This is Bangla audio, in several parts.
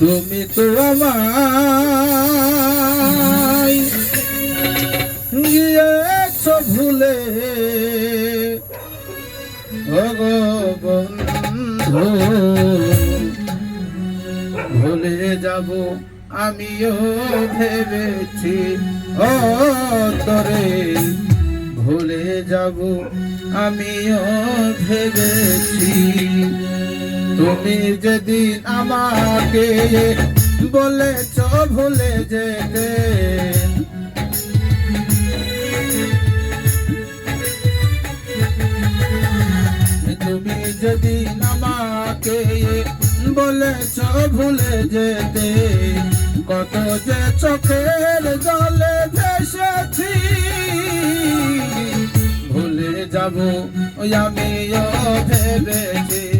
তুমি তো আমায় ভুলে। বন্ধু, ভুলে যাব আমিও ভেবেছি। ও তরে, ভুলে যাব আমিও ভেবেছি। তুমি যেদিন আমাকে বলেছ ভুলে যেতে। তুমি যেদিন আমাকে বলেছ ভুলে যেতে, কত যে চোখের জলে ভেসেছি। ভুলে যাব ওই আমিও ভেবেছি।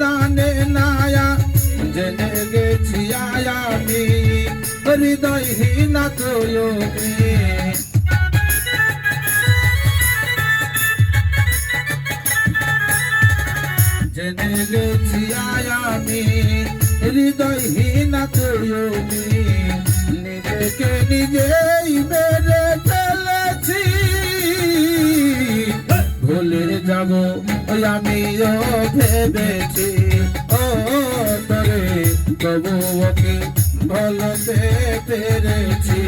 জানে না জেনে গেছি আমি। হৃদয়হীনা তুমি জেনে গেছি আমি, হৃদয়হীনা তুমি নিজেকে নিজেই মেরে যাব ওই আমিও ভেবেছি। ও তরে তবু ওকে ভালো পেরেছি।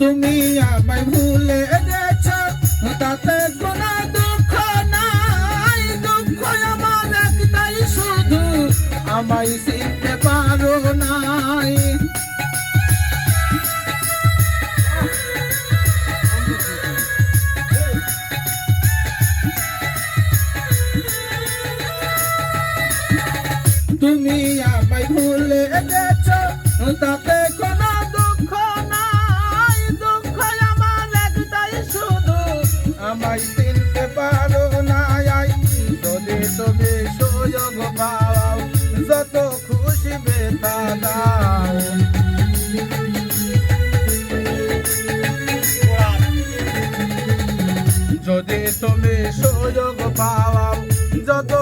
তুমি আমায় ভুলে তুমি আমায় ভুলে গেছ, তাতে কোনো দুঃখ নাই। দুঃখ আমার একটাই শুধু, আমায় চিনতে পারো না যদি তুমি সুযোগ পাও, যত খুশি বেতা দাও। যদি তুমি সুযোগ পাও, যত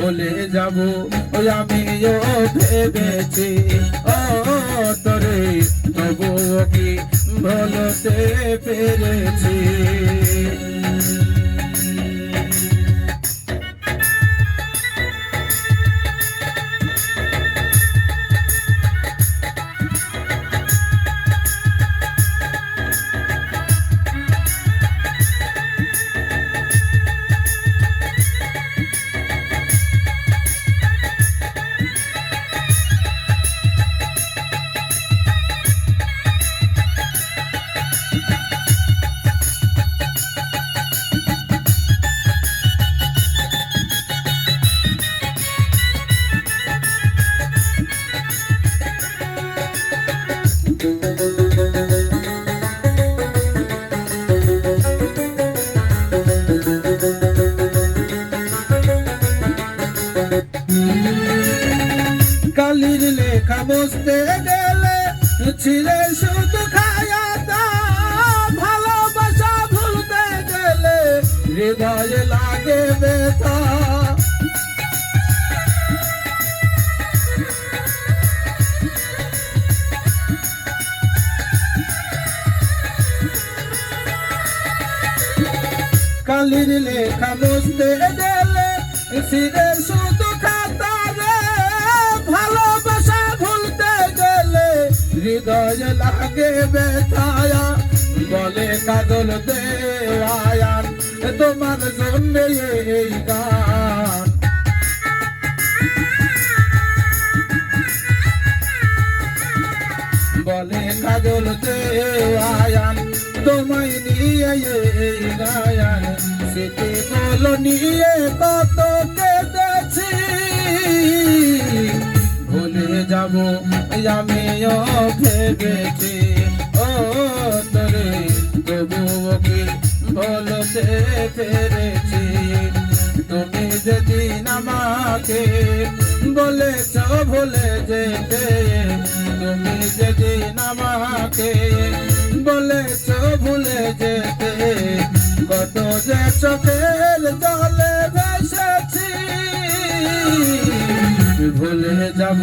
ভুলে যাব। ওই আমিও ভেবেছি। ও তরে তবুও কি ভালোতে পেরেছি। লেখা বসতে গেলে খায়াতা ভালোবাসা ভুলতে গেলে হৃদয়ে লাগে ব্যথা। কালির লেখা বসতে গেলে ছিঁড়ে শুধু হৃদয় লাগে ব্যথায়া, বলে কাজল দেওয়ায়ান তোমার জন্য এই গান। বলে কাজল দেওয়ায়ান তোমায় নিয়ে এই গায়ান সেটি বলো নিয়ে কত যাব আমিও ভেবেছি ও তোরে তবুও কি বলতে পেরেছি তুমি যেদিন আমাকে বলেছ ভুলে যেতে তুমি যেদিন আমাকে বলেছ ভুলে যেতে কত যে চোখের জলে ভেসেছি ভুলে যাব